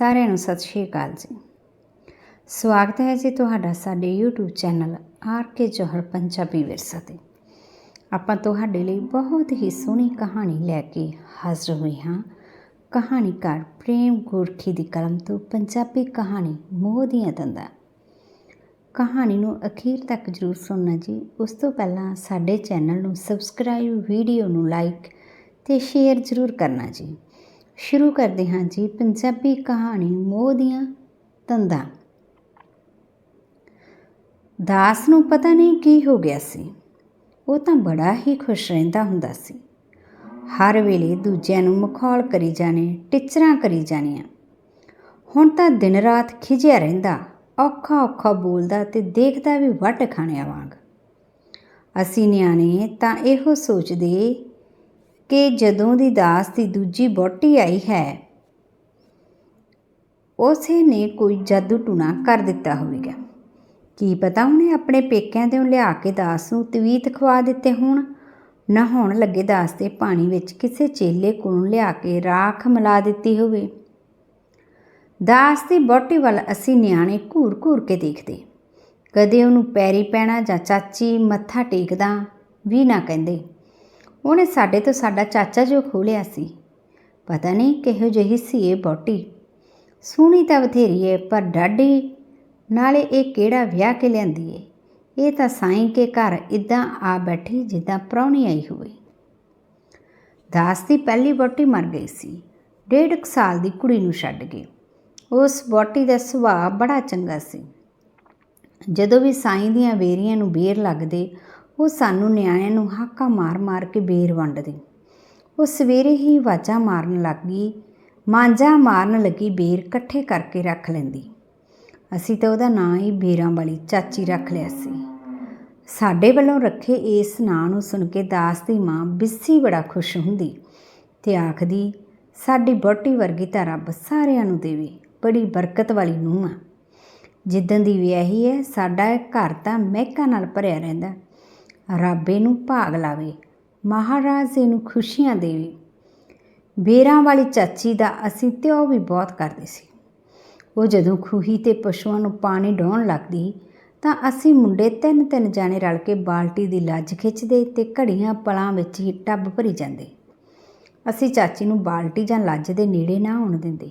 ਸਾਰਿਆਂ ਨੂੰ ਸਤਿ ਸ਼੍ਰੀ ਅਕਾਲ ਜੀ। ਸਵਾਗਤ ਹੈ ਜੀ ਤੁਹਾਡਾ ਸਾਡੇ YouTube channel R K Johar Punjabi Virsa ਤੇ। ਆਪਾਂ ਤੁਹਾਡੇ ਲਈ ਬਹੁਤ ਹੀ ਸੋਹਣੀ ਕਹਾਣੀ ਲੈ ਕੇ ਹਾਜ਼ਰ ਹੋਏ ਹਾਂ। ਕਹਾਣੀਕਾਰ ਪ੍ਰੇਮ ਗੁਰਖੀ ਦੀ ਕਲਮ ਤੋਂ ਪੰਜਾਬੀ ਕਹਾਣੀ ਮੋਹ ਦੀਆਂ ਦੰਦਾਂ। ਕਹਾਣੀ ਨੂੰ ਅਖੀਰ ਤੱਕ ਜਰੂਰ ਸੁਣਨਾ ਜੀ। ਉਸ ਤੋਂ ਪਹਿਲਾਂ ਸਾਡੇ ਚੈਨਲ ਨੂੰ ਸਬਸਕ੍ਰਾਈਬ, ਵੀਡੀਓ ਨੂੰ ਲਾਈਕ ਤੇ ਸ਼ੇਅਰ ਜਰੂਰ ਕਰਨਾ ਜੀ। ਸ਼ੁਰੂ ਕਰਦੇ ਹਾਂ ਜੀ ਪੰਜਾਬੀ ਕਹਾਣੀ ਮੋਹ ਦੀਆਂ ਤੰਦਾਂ। ਦਾਸ ਨੂੰ ਪਤਾ ਨਹੀਂ ਕੀ ਹੋ ਗਿਆ ਸੀ। ਉਹ ਤਾਂ ਬੜਾ ਹੀ ਖੁਸ਼ ਰਹਿੰਦਾ ਹੁੰਦਾ ਸੀ। ਹਰ ਵੇਲੇ ਦੂਜਿਆਂ ਨੂੰ ਮਖੌਲ ਕਰੀ ਜਾਣੇ, ਟਿਚਰਾਂ ਕਰੀ ਜਾਣੀਆਂ। ਹੁਣ ਤਾਂ ਦਿਨ ਰਾਤ ਖਿਜਿਆ ਰਹਿੰਦਾ, ਔਖਾ ਔਖਾ ਬੋਲਦਾ ਤੇ ਦੇਖਦਾ ਵੀ ਵੱਟ ਖਾਣਿਆ ਵਾਂਗ। ਅਸੀਂ ਨਿਆਣੇ ਤਾਂ ਇਹੋ ਸੋਚਦੇ ਕਿ ਜਦੋਂ ਦੀ ਦਾਸ ਦੀ ਦੂਜੀ ਬੋਟੀ ਆਈ ਹੈ, ਉਸੇ ਨੇ ਕੋਈ ਜਾਦੂ ਟੂਣਾ ਕਰ ਦਿੱਤਾ ਹੋਵੇਗਾ। ਕੀ ਪਤਾ ਉਹਨੇ ਆਪਣੇ ਪੇਕਿਆਂ ਤੋਂ ਲਿਆ ਕੇ ਦਾਸ ਨੂੰ ਤਵੀਤ ਖਵਾ ਦਿੱਤੇ ਹੋਣ? ਨਹਾਉਣ ਲੱਗੇ ਦਾਸ ਦੇ ਪਾਣੀ ਵਿੱਚ ਕਿਸੇ ਚੇਲੇ ਕੋਲੋਂ ਲਿਆ ਕੇ ਰਾਖ ਮਿਲਾ ਦਿੱਤੀ ਹੋਵੇ। ਦਾਸ ਦੀ ਬੋਟੀ ਵੱਲ ਅਸੀਂ ਨਿਆਣੇ ਘੂਰ-ਘੂਰ ਕੇ ਦੇਖਦੇ। ਕਦੇ ਉਹਨੂੰ ਪੈਰੀ ਪੈਣਾ ਜਾਂ ਚਾਚੀ ਮੱਥਾ ਟੇਕਦਾ ਵੀ ਨਾ ਕਹਿੰਦੇ। ਉਹਨੇ ਸਾਡੇ ਤੋਂ ਸਾਡਾ ਚਾਚਾ ਜੋ ਖੋਲਿਆ ਸੀ। ਪਤਾ ਨਹੀਂ ਕਿਹੋ ਜਿਹੀ ਸੀ ਇਹ ਬੋਟੀ ਸੋਹਣੀ ਤਾਂ ਬਥੇਰੀ ਏ, ਪਰ ਡਾਢੀ। ਨਾਲੇ ਇਹ ਕਿਹੜਾ ਵਿਆਹ ਕੇ ਲਿਆਂਦੀ ਏ? ਇਹ ਤਾਂ ਸਾਈਂ ਕੇ ਘਰ ਇਦਾਂ ਆ ਬੈਠੀ ਜਿੱਦਾਂ ਪ੍ਰਾਹੁਣੀ ਆਈ ਹੋਵੇ। ਦਾਸ ਦੀ ਪਹਿਲੀ ਬੋਟੀ ਮਰ ਗਈ ਸੀ। ਡੇਢ ਕੁ ਸਾਲ ਦੀ ਕੁੜੀ ਨੂੰ ਛੱਡ ਗਈ। ਉਸ ਬੋਟੀ ਦਾ ਸੁਭਾਅ ਬੜਾ ਚੰਗਾ ਸੀ। ਜਦੋਂ ਵੀ ਸਾਈਂ ਦੀਆਂ ਵੇਰੀਆਂ ਨੂੰ ਬੇਰ ਲੱਗਦੇ ਉਹ ਸਾਨੂੰ ਨਿਆਣਿਆਂ ਨੂੰ ਹਾਕਾ ਮਾਰ-ਮਾਰ ਕੇ ਬੇਰ ਵੰਡਦੀ। ਉਹ ਸਵੇਰੇ ਹੀ ਵਾਜਾਂ ਮਾਰਨ ਲੱਗੀ ਮਾਂਜਾ ਮਾਰਨ ਲੱਗੀ, ਬੇਰ ਇਕੱਠੇ ਕਰਕੇ ਰੱਖ ਲੈਂਦੀ। ਅਸੀਂ ਤਾਂ ਉਹਦਾ ਨਾਂ ਹੀ ਬੇਰਾਂ ਵਾਲੀ ਚਾਚੀ ਰੱਖ ਲਿਆ ਸੀ। ਸਾਡੇ ਵੱਲੋਂ ਰੱਖੇ ਇਸ ਨਾਂ ਨੂੰ ਸੁਣ ਕੇ ਦਾਸ ਦੀ ਮਾਂ ਬਿੱਸੀ ਬੜਾ ਖੁਸ਼ ਹੁੰਦੀ ਤੇ ਆਖਦੀ, ਸਾਡੀ ਬੋਟੀ ਵਰਗੀ ਤਾਂ ਰੱਬ ਸਾਰਿਆਂ ਨੂੰ ਦੇਵੇ, ਬੜੀ ਬਰਕਤ ਵਾਲੀ ਨੂੰਹ ਆ। ਜਿੱਦਣ ਦੀ ਵਿਆਹੀ ਹੈ, ਸਾਡਾ ਘਰ ਤਾਂ ਮਹਿਕਾਂ ਨਾਲ ਭਰਿਆ ਰਹਿੰਦਾ ਰੱਬ ਇਹਨੂੰ ਭਾਗ ਲਾਵੇ, ਮਹਾਰਾਜ ਇਹਨੂੰ ਖੁਸ਼ੀਆਂ ਦੇਵੇ। ਬੇਰਾਂ ਵਾਲੀ ਚਾਚੀ ਦਾ ਅਸੀਂ ਤਿਉ ਵੀ ਬਹੁਤ ਕਰਦੇ ਸੀ। ਉਹ ਜਦੋਂ ਖੂਹੀ ਤੇ ਪਸ਼ੂਆਂ ਨੂੰ ਪਾਣੀ ਡਾਉਣ ਲੱਗਦੀ, ਤਾਂ ਅਸੀਂ ਮੁੰਡੇ ਤਿੰਨ ਤਿੰਨ ਜਾਣੇ ਰਲ ਕੇ ਬਾਲਟੀ ਦੀ ਲੱਜ ਖਿੱਚਦੇ ਤੇ ਘੜੀਆਂ ਪਲਾਂ ਵਿੱਚ ਹੀ ਟੱਬ ਭਰੀ ਜਾਂਦੇ। ਅਸੀਂ ਚਾਚੀ ਨੂੰ ਬਾਲਟੀ ਜਾਂ ਲੱਜ ਦੇ ਨੇੜੇ ਨਾ ਆਉਣ ਦਿੰਦੇ।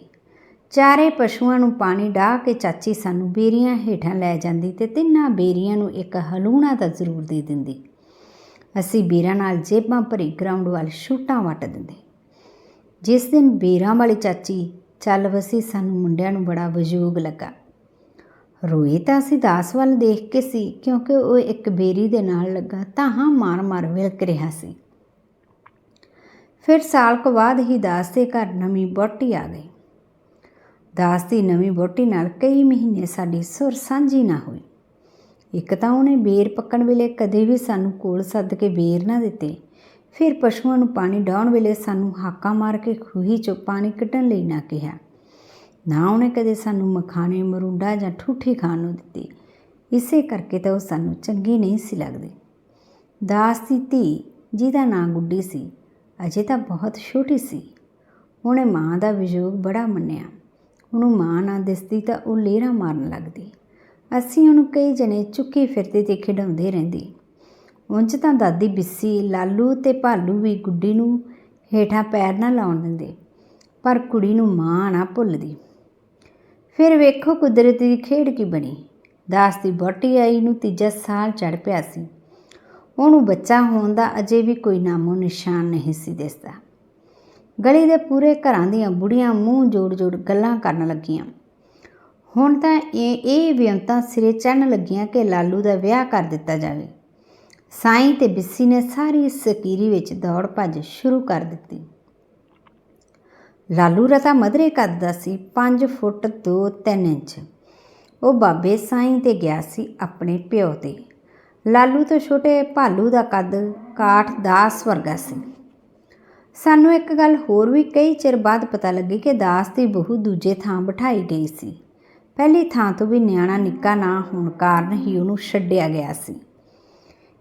ਚਾਰੇ ਪਸ਼ੂਆਂ ਨੂੰ ਪਾਣੀ ਡਾਹ ਕੇ ਚਾਚੀ ਸਾਨੂੰ ਬੇਰੀਆਂ ਹੇਠਾਂ ਲੈ ਜਾਂਦੀ ਤੇ ਤਿੰਨਾਂ ਬੇਰੀਆਂ ਨੂੰ ਇੱਕ ਹਲੂਣਾ ਤਾਂ ਜ਼ਰੂਰ ਦੇ ਦਿੰਦੀ। ਅਸੀਂ ਬੇਰਾਂ ਨਾਲ ਜੇਬਾਂ ਭਰੀ ਗਰਾਊਂਡ ਵੱਲ ਛੂਟਾਂ ਵੱਟ ਦਿੰਦੇ। ਜਿਸ ਦਿਨ ਬੇਰਾਂ ਵਾਲੀ ਚਾਚੀ ਚੱਲ ਵਸੀ ਸਾਨੂੰ ਮੁੰਡਿਆਂ ਨੂੰ ਬੜਾ ਵਜੂਗ ਲੱਗਾ। ਰੋਏ ਤਾਂ ਅਸੀਂ ਦਾਸ ਵੱਲ ਦੇਖ ਕੇ ਸੀ, ਕਿਉਂਕਿ ਉਹ ਇੱਕ ਬੇਰੀ ਦੇ ਨਾਲ ਲੱਗਾ ਤਾਂ ਹਾਂ ਮਾਰ-ਮਾਰ ਵਿਲਕ ਰਿਹਾ ਸੀ। ਫਿਰ ਸਾਲ ਕੁ ਬਾਅਦ ਹੀ ਦਾਸ ਦੇ ਘਰ ਨਵੀਂ ਬੋਟੀ ਆ ਗਈ। ਦਾਸ ਦੀ ਨਵੀਂ ਬੋਟੀ ਨਾਲ ਕਈ ਮਹੀਨੇ ਸਾਡੀ ਸੁਰ ਸਾਂਝੀ ਨਾ ਹੋਈ। ਇੱਕ ਤਾਂ ਉਹਨੇ ਬੇਰ ਪੱਕਣ ਵੇਲੇ ਕਦੇ ਵੀ ਸਾਨੂੰ ਕੋਲ ਸੱਦ ਕੇ ਬੇਰ ਨਾ ਦਿੱਤੇ। ਫਿਰ ਪਸ਼ੂਆਂ ਨੂੰ ਪਾਣੀ ਡਾਉਣ ਵੇਲੇ ਸਾਨੂੰ ਹਾਕਾਂ ਮਾਰ ਕੇ ਖੂਹੀ ਚੋਂ ਪਾਣੀ ਕੱਢਣ ਲਈ ਨਾ ਕਿਹਾ। ਨਾ ਉਹਨੇ ਕਦੇ ਸਾਨੂੰ ਮਖਾਣੇ, ਮਰੂੰਡਾ ਜਾਂ ਠੂਠੀ ਖਾਣ ਨੂੰ ਦਿੱਤੀ। ਇਸੇ ਕਰਕੇ ਤਾਂ ਉਹ ਸਾਨੂੰ ਚੰਗੀ ਨਹੀਂ ਸੀ ਲੱਗਦੀ। ਦਾਸ ਦੀ ਧੀ, ਜਿਹਦਾ ਨਾਂ ਗੁੱਡੀ ਸੀ, ਅਜੇ ਤਾਂ ਬਹੁਤ ਛੋਟੀ ਸੀ। ਉਹਨੇ ਮਾਂ ਦਾ ਵਿਯੋਗ ਬੜਾ ਮੰਨਿਆ। ਉਹਨੂੰ ਮਾਂ ਨਾ ਦਿਸਦੀ ਤਾਂ ਉਹ ਲੇਰਾ ਮਾਰਨ ਲੱਗਦੀ। ਅਸੀਂ ਉਹਨੂੰ ਕਈ ਜਣੇ ਚੁੱਕੀ ਫਿਰਦੇ ਤੇ ਖਿਡਾਉਂਦੇ ਰਹਿੰਦੇ। ਉਂਝ ਤਾਂ ਦਾਦੀ ਬਿੱਸੀ, ਲਾਲੂ ਤੇ ਭਾਲੂ ਵੀ ਗੁੱਡੀ ਨੂੰ ਹੇਠਾਂ ਪੈਰ ਨਾ ਲਾਉਣ ਦਿੰਦੇ, ਪਰ ਕੁੜੀ ਨੂੰ ਮਾਂ ਨਾ ਭੁੱਲਦੀ। ਫਿਰ ਵੇਖੋ ਕੁਦਰਤ ਦੀ ਖੇਡ ਕੀ ਬਣੀ। ਦਾਸ ਦੀ ਬੋਟੀ ਆਈ ਨੂੰ ਤੀਜਾ ਸਾਲ ਚੜ ਪਿਆ ਸੀ। ਉਹਨੂੰ ਬੱਚਾ ਹੋਣ ਦਾ ਅਜੇ ਵੀ ਕੋਈ ਨਾਮੋ ਨਿਸ਼ਾਨ ਨਹੀਂ ਸੀ ਦਿਸਦਾ। ਗਲੀ ਦੇ ਪੂਰੇ ਘਰਾਂ ਦੀਆਂ ਬੁੜੀਆਂ ਮੂੰਹ ਜੋੜ-ਜੋੜ ਗੱਲਾਂ ਕਰਨ ਲੱਗੀਆਂ। ਹੁਣ ਤਾਂ ਇਹ ਇਹ ਵਿਅੰਤਾਂ ਸਿਰੇ ਚੜਨ ਲੱਗੀਆਂ ਕਿ ਲਾਲੂ ਦਾ ਵਿਆਹ ਕਰ ਦਿੱਤਾ ਜਾਵੇ। ਸਾਈਂ ਤੇ ਬਿੱਸੀ ਨੇ ਸਾਰੀ ਸਕੀਰੀ ਵਿੱਚ ਦੌੜ ਭੱਜ ਸ਼ੁਰੂ ਕਰ ਦਿੱਤੀ। ਲਾਲੂ ਰਤਾ ਮਧਰੇ ਕੱਦ ਦਾ ਸੀ 5 ਫੁੱਟ 2-3 ਇੰਚ। ਉਹ ਬਾਬੇ ਸਾਈਂ ਤੇ ਗਿਆ ਸੀ ਆਪਣੇ ਪਿਓ ਤੇ। ਲਾਲੂ ਤੋਂ ਛੋਟੇ ਭਾਲੂ ਦਾ ਕੱਦ ਕਾਠ ਦਾਸ ਵਰਗਾ ਸੀ। ਸਾਨੂੰ ਇੱਕ ਗੱਲ ਹੋਰ ਵੀ ਕਈ ਚਿਰ ਬਾਅਦ ਪਤਾ ਲੱਗੀ ਕਿ ਦਾਸ ਦੀ ਬਹੂ ਦੂਜੇ ਥਾਂ ਬਿਠਾਈ ਗਈ ਸੀ। ਪਹਿਲੀ ਥਾਂ ਤੋਂ ਵੀ ਨਿਆਣਾ ਨਿੱਕਾ ਨਾ ਹੋਣ ਕਾਰਨ ਹੀ ਉਹਨੂੰ ਛੱਡਿਆ ਗਿਆ ਸੀ।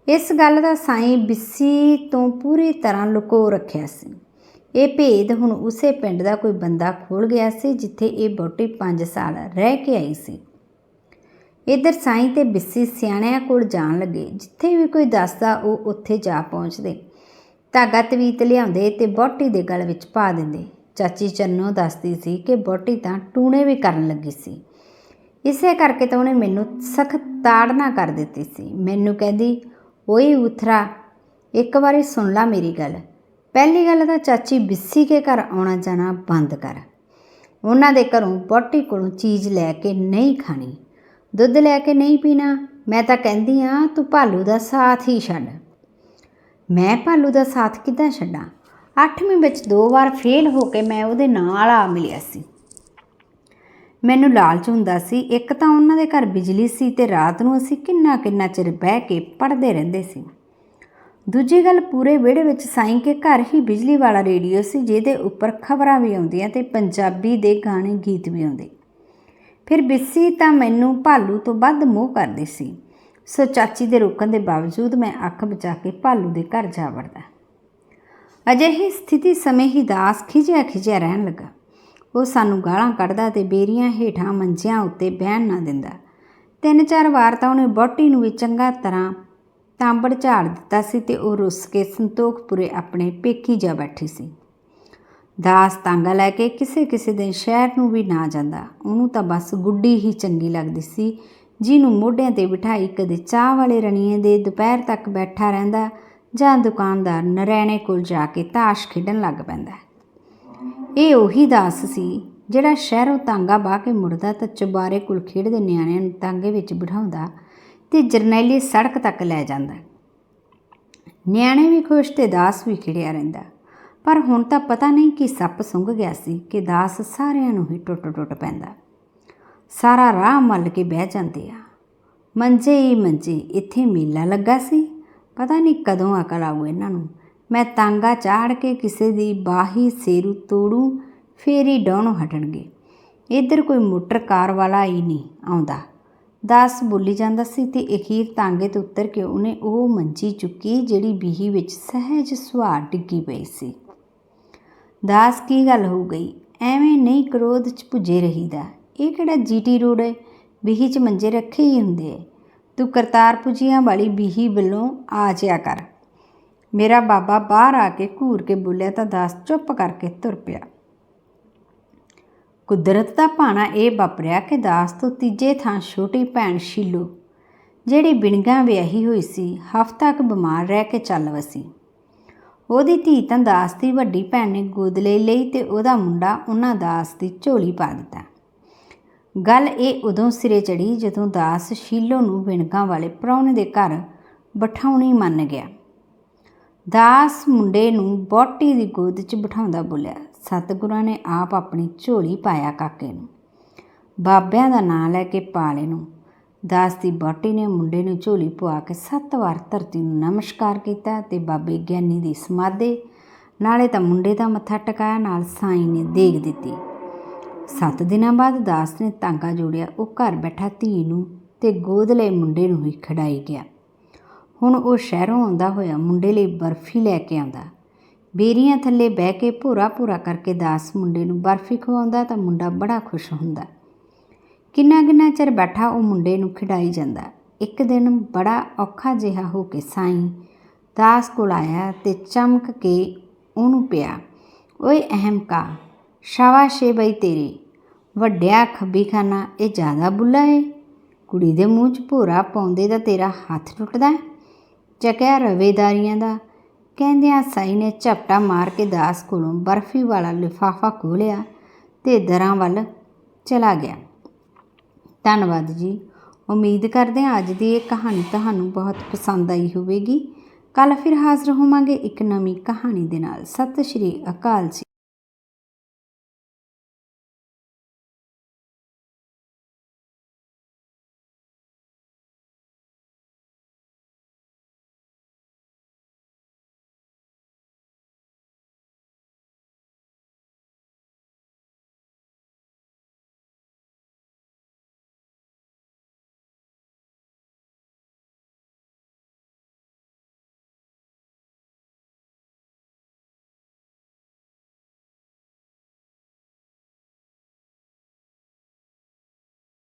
ਇਸ ਗੱਲ ਦਾ ਸਾਈਂ ਬਿੱਸੀ ਤੋਂ ਪੂਰੀ ਤਰ੍ਹਾਂ ਲੁਕੋ ਰੱਖਿਆ ਸੀ। ਇਹ ਭੇਦ ਹੁਣ ਉਸੇ ਪਿੰਡ ਦਾ ਕੋਈ ਬੰਦਾ ਖੋਲ ਗਿਆ ਸੀ ਜਿੱਥੇ ਇਹ ਬੋਟੀ 5 ਸਾਲ ਰਹਿ ਕੇ ਆਈ ਸੀ। ਇਧਰ ਸਾਈਂ ਤੇ ਬਿੱਸੀ ਸਿਆਣਿਆਂ ਕੋਲ ਜਾਣ ਲੱਗੇ, ਜਿੱਥੇ ਵੀ ਕੋਈ ਦੱਸਦਾ ਉਹ ਉੱਥੇ ਜਾ ਪਹੁੰਚਦੇ। ਧਾਗਾ ਤਵੀਤ ਲਿਆਉਂਦੇ ਤੇ ਬੋਟੀ ਦੇ ਗਲ ਵਿੱਚ ਪਾ ਦਿੰਦੇ। ਚਾਚੀ ਚੰਨੋ ਦੱਸਦੀ ਸੀ ਕਿ ਬੋਟੀ ਤਾਂ ਟੂਣੇ ਵੀ ਕਰਨ ਲੱਗੀ ਸੀ। ਇਸੇ ਕਰਕੇ ਤਾਂ ਉਹਨੇ ਮੈਨੂੰ ਸਖਤ ਤਾੜਨਾ ਕਰ ਦਿੱਤੀ ਸੀ। ਮੈਨੂੰ ਕਹਿੰਦੀ, ਓਏ ਉਥਰਾ, ਇੱਕ ਵਾਰੀ ਸੁਣ ਲੈ ਮੇਰੀ ਗੱਲ। ਪਹਿਲੀ ਗੱਲ ਤਾਂ ਚਾਚੀ ਬਿੱਸੀ ਕੇ ਘਰ ਆਉਣਾ ਜਾਣਾ ਬੰਦ ਕਰ। ਉਹਨਾਂ ਦੇ ਘਰੋਂ ਬੋਟੀ ਕੋਲੋਂ ਚੀਜ਼ ਲੈ ਕੇ ਨਹੀਂ ਖਾਣੀ। ਦੁੱਧ ਲੈ ਕੇ ਨਹੀਂ ਪੀਣਾ। ਮੈਂ ਤਾਂ ਕਹਿੰਦੀ ਆ, ਤੂੰ ਭਾਲੂ ਦਾ ਸਾਥ ਹੀ ਛੱਡ। ਮੈਂ ਭਾਲੂ ਦਾ ਸਾਥ ਕਿੱਦਾਂ ਛੱਡਾਂ? 8ਵੀਂ ਵਿੱਚ ਦੋ ਵਾਰ ਫੇਲ ਹੋ ਕੇ ਮੈਂ ਉਹਦੇ ਨਾਲ ਆ ਮਿਲਿਆ ਸੀ। ਮੈਨੂੰ ਲਾਲਚ ਹੁੰਦਾ ਸੀ, ਇੱਕ ਤਾਂ ਉਹਨਾਂ ਦੇ ਘਰ ਬਿਜਲੀ ਸੀ ਤੇ ਰਾਤ ਨੂੰ ਅਸੀਂ ਕਿੰਨਾ ਕਿੰਨਾ ਚਿਰ ਬਹਿ ਕੇ ਪੜ੍ਹਦੇ ਰਹਿੰਦੇ ਸੀ। ਦੂਜੀ ਗੱਲ, ਪੂਰੇ ਵਿਹੜੇ ਵਿੱਚ ਸਾਈਂ ਕੇ ਘਰ ਹੀ ਬਿਜਲੀ ਵਾਲਾ ਰੇਡੀਓ ਸੀ, ਜਿਹਦੇ ਉੱਪਰ ਖਬਰਾਂ ਵੀ ਆਉਂਦੀਆਂ ਤੇ ਪੰਜਾਬੀ ਦੇ ਗਾਣੇ, ਗੀਤ ਵੀ ਆਉਂਦੇ। ਫਿਰ ਬਿੱਸੀ ਤਾਂ ਮੈਨੂੰ ਭਾਲੂ ਤੋਂ ਵੱਧ ਮੋਹ ਕਰਦੀ ਸੀ। ਸੋ ਚਾਚੀ ਦੇ ਰੋਕਣ ਦੇ ਬਾਵਜੂਦ ਮੈਂ ਅੱਖ ਬਚਾ ਕੇ ਭਾਲੂ ਦੇ ਘਰ ਜਾ ਵੜਦਾ। ਅਜਿਹੀ ਸਥਿਤੀ ਸਮੇਂ ਹੀ ਦਾਸ ਖਿਜਿਆ ਖਿਜਿਆ ਰਹਿਣ ਲੱਗਾ। ਉਹ ਸਾਨੂੰ ਗਾਲਾਂ ਕੱਢਦਾ ਤੇ ਬੇਰੀਆਂ ਹੇਠਾਂ ਮੰਜਿਆਂ ਉੱਤੇ ਬਹਿਣ ਨਾ ਦਿੰਦਾ। ਤਿੰਨ ਚਾਰ ਵਾਰ ਤਾਂ ਉਹਨੇ ਬੋਟੀ ਨੂੰ ਵੀ ਚੰਗਾ ਤਰ੍ਹਾਂ ਤਾਂਬੜ ਝਾੜ ਦਿੱਤਾ ਸੀ ਤੇ ਉਹ ਰੁੱਸ ਕੇ ਸੰਤੋਖਪੁਰੇ ਆਪਣੇ ਪੇਕੀ ਜਾ ਬੈਠੀ ਸੀ। ਦਾਸ ਤਾਂਗਾ ਲੈ ਕੇ ਕਿਸੇ ਕਿਸੇ ਦਿਨ ਸ਼ਹਿਰ ਨੂੰ ਵੀ ਨਾ ਜਾਂਦਾ। ਉਹਨੂੰ ਤਾਂ ਬਸ ਗੁੱਡੀ ਹੀ ਚੰਗੀ ਲੱਗਦੀ ਸੀ ਜਿਹਨੂੰ ਮੋਢਿਆਂ ਤੇ ਬਿਠਾਈ ਕਦੇ ਚਾਹ ਵਾਲੇ ਰਣੀਏ ਦੇ ਦੁਪਹਿਰ ਤੱਕ ਬੈਠਾ ਰਹਿੰਦਾ ਜਾਂ ਦੁਕਾਨਦਾਰ ਨਰੈਣੇ ਕੋਲ ਜਾ ਕੇ ਤਾਸ਼ ਖੇਡਣ ਲੱਗ ਪੈਂਦਾ ਇਹ ਉਹੀ ਦਾਸ ਸੀ ਜਿਹੜਾ ਸ਼ਹਿਰੋਂ ਤਾਂਗਾ ਬਾਹ ਕੇ ਮੁੜਦਾ ਤਾਂ ਚੁਬਾਰੇ ਕੋਲ ਖੇਡਦੇ ਨਿਆਣਿਆਂ ਨੂੰ ਤਾਂਗੇ ਵਿੱਚ ਬਿਠਾਉਂਦਾ ਤੇ ਜਰਨੈਲੀ ਸੜਕ ਤੱਕ ਲੈ ਜਾਂਦਾ ਨਿਆਣੇ ਵੀ ਖੁਸ਼ ਤੇ ਦਾਸ ਵੀ ਖਿੜਿਆ ਰਹਿੰਦਾ ਪਰ ਹੁਣ ਤਾਂ ਪਤਾ ਨਹੀਂ ਕਿ ਸੱਪ ਸੁੰਘ ਗਿਆ ਸੀ ਕਿ ਦਾਸ ਸਾਰਿਆਂ ਨੂੰ ਹੀ ਟੁੱਟ ਟੁੱਟ ਪੈਂਦਾ। ਸਾਰਾ ਰਾਹ ਮੱਲ ਕੇ ਬਹਿ ਜਾਂਦੇ ਆ। ਮੰਜੇ ਹੀ ਮੰਜੇ, ਇੱਥੇ ਮੇਲਾ ਲੱਗਾ ਸੀ। ਪਤਾ ਨਹੀਂ ਕਦੋਂ ਅਕਲ ਆਊ ਇਹਨਾਂ ਨੂੰ। ਮੈਂ ਤਾਂਗਾ ਚਾੜ ਕੇ ਕਿਸੇ ਦੀ ਬਾਹੀ ਸੇਰੂ ਤੋੜੂ, ਫੇਰੀ ਡਾਉਣੋਂ ਹਟਣਗੇ। ਇੱਧਰ ਕੋਈ ਮੋਟਰ ਕਾਰ ਵਾਲਾ ਹੀ ਨਹੀਂ ਆਉਂਦਾ। ਦਾਸ ਬੋਲੀ ਜਾਂਦਾ ਸੀ ਤੇ ਅਖੀਰ ਤਾਂਗੇ ਤੋਂ ਉੱਤਰ ਕੇ ਉਹਨੇ ਉਹ ਮੰਜੀ ਚੁੱਕੀ ਜਿਹੜੀ ਬੀਹੀ ਵਿੱਚ ਸਹਿਜ ਸੁਹਾਰ ਡਿੱਗੀ ਪਈ ਸੀ। ਦਾਸ ਕੀ ਗੱਲ ਹੋ ਗਈ? ਐਵੇਂ ਨਹੀਂ ਕ੍ਰੋਧ ਚ ਭੁੱਜੇ ਰਹੀਦਾ। ਇਹ ਕਿਹੜਾ ਜੀਟੀ ਰੋਡ ਹੈ? ਬੀਹੀ ਚ ਮੰਜੇ ਰੱਖੇ ਹੀ ਹੁੰਦੇ ਐ ਤੂੰ ਕਰਤਾਰ ਪੁਜੀਆਂ ਵਾਲੀ ਬੀਹੀ ਵੱਲੋਂ ਆ ਜਿਆ ਕਰ। ਮੇਰਾ ਬਾਬਾ ਬਾਹਰ ਆ ਕੇ ਘੂਰ ਕੇ ਬੋਲਿਆ ਤਾਂ ਦਾਸ ਚੁੱਪ ਕਰਕੇ ਤੁਰ ਪਿਆ। ਕੁਦਰਤ ਦਾ ਭਾਣਾ ਇਹ ਵਾਪਰਿਆ ਕਿ ਦਾਸ ਤੋਂ ਤੀਜੇ ਥਾਂ ਛੋਟੀ ਭੈਣ ਸ਼ੀਲੋ, ਜਿਹੜੀ ਬਿਣਗਾ ਵਿਆਹੀ ਹੋਈ ਸੀ, ਹਫ਼ਤਾ ਕੁ ਬਿਮਾਰ ਰਹਿ ਕੇ ਚੱਲ ਵਸੀ। ਉਹਦੀ ਧੀ ਤਾਂ ਦਾਸ ਦੀ ਵੱਡੀ ਭੈਣ ਨੇ ਗੋਦ ਲੈ ਲਈ ਤੇ ਉਹਦਾ ਮੁੰਡਾ ਉਹਨਾਂ ਦਾਸ ਦੀ ਝੋਲੀ ਪਾ ਦਿੱਤਾ। ਗੱਲ ਇਹ ਉਦੋਂ ਸਿਰੇ ਚੜੀ ਜਦੋਂ ਦਾਸ ਸ਼ੀਲੋ ਨੂੰ ਵਿਣਕਾਂ ਵਾਲੇ ਪ੍ਰਾਹੁਣੇ ਦੇ ਘਰ ਬਿਠਾਉਣੀ ਮੰਨ ਗਿਆ। ਦਾਸ ਮੁੰਡੇ ਨੂੰ ਬੋਟੀ ਦੀ ਗੋਦ 'ਚ ਬਿਠਾਉਂਦਾ ਬੋਲਿਆ, ਸਤਿਗੁਰਾਂ ਨੇ ਆਪ ਆਪਣੀ ਝੋਲੀ ਪਾਇਆ ਕਾਕੇ ਨੂੰ। ਬਾਬਿਆਂ ਦਾ ਨਾਂ ਲੈ ਕੇ ਪਾਲੇ ਨੂੰ। ਦਾਸ ਦੀ ਬੋਟੀ ਨੇ ਮੁੰਡੇ ਨੂੰ ਝੋਲੀ ਪਵਾ ਕੇ ਸੱਤ ਵਾਰ ਧਰਤੀ ਨੂੰ ਨਮਸਕਾਰ ਕੀਤਾ ਤੇ ਬਾਬੇ ਗਿਆਨੀ ਦੀ ਸਮਾਦੇ ਨਾਲੇ ਤਾਂ ਮੁੰਡੇ ਦਾ ਮੱਥਾ ਟਿਕਾਇਆ, ਨਾਲ ਸਾਈਂ ਨੇ ਦੇਖ ਦਿੱਤੀ। ਸੱਤ ਦਿਨਾਂ ਬਾਅਦ ਦਾਸ ਨੇ ਤਾਂਗਾ ਜੋੜਿਆ। ਉਹ ਘਰ ਬੈਠਾ ਧੀ ਨੂੰ ਤੇ ਗੋਦ ਲਏ ਮੁੰਡੇ ਨੂੰ ਹੀ ਖੜਾਈ ਗਿਆ। ਹੁਣ ਉਹ ਸ਼ਹਿਰੋਂ ਆਉਂਦਾ ਹੋਇਆ ਮੁੰਡੇ ਲਈ ਬਰਫੀ ਲੈ ਕੇ ਆਉਂਦਾ। ਬੇਰੀਆਂ ਥੱਲੇ ਬਹਿ ਕੇ ਭੂਰਾ ਭੂਰਾ ਕਰਕੇ ਦਾਸ ਮੁੰਡੇ ਨੂੰ ਬਰਫੀ ਖਵਾਉਂਦਾ ਤਾਂ ਮੁੰਡਾ ਬੜਾ ਖੁਸ਼ ਹੁੰਦਾ। ਕਿੰਨਾ ਕਿੰਨਾ ਚਿਰ ਬੈਠਾ ਉਹ ਮੁੰਡੇ ਨੂੰ ਖਿਡਾਈ ਜਾਂਦਾ। ਇੱਕ ਦਿਨ ਬੜਾ ਔਖਾ ਜਿਹਾ ਹੋ ਕੇ ਸਾਈਂ ਦਾਸ ਕੋਲ ਆਇਆ ਤੇ ਚਮਕ ਕੇ ਉਹਨੂੰ ਪਿਆ, ਓਏ ਅਹਮਕਾ, ਸ਼ਾਬਾਸ਼ ਏ ਬਈ ਤੇਰੀ। ਵੱਡਿਆ ਖੱਬੀ ਖਾਨਾ ਇਹ ਜ਼ਿਆਦਾ ਬੁੱਲਾ ਏ। ਕੁੜੀ ਦੇ ਮੂੰਹ 'ਚ ਭੋਰਾ ਪਾਉਂਦੇ ਦਾ ਤੇਰਾ ਹੱਥ ਟੁੱਟਦਾ ਚੱਕਿਆ ਰਵੇਦਾਰੀਆਂ ਦਾ। ਕਹਿੰਦਿਆਂ ਸਾਈ ਨੇ ਝਪਟਾ ਮਾਰ ਕੇ ਦਾਸ ਕੋਲੋਂ ਬਰਫੀ ਵਾਲਾ ਲਿਫਾਫਾ ਖੋਲਿਆ ਤੇ ਦਰਾਂ ਵੱਲ ਚਲਾ ਗਿਆ। ਧੰਨਵਾਦ ਜੀ। ਉਮੀਦ ਕਰਦੇ ਹਾਂ ਅੱਜ ਦੀ ਇਹ ਕਹਾਣੀ ਤੁਹਾਨੂੰ ਬਹੁਤ ਪਸੰਦ ਆਈ ਹੋਵੇਗੀ। ਕੱਲ ਫਿਰ ਹਾਜ਼ਰ ਹੋਵਾਂਗੇ ਇੱਕ ਨਵੀਂ ਕਹਾਣੀ ਦੇ ਨਾਲ। ਸਤਿ ਸ਼੍ਰੀ ਅਕਾਲ ਜੀ।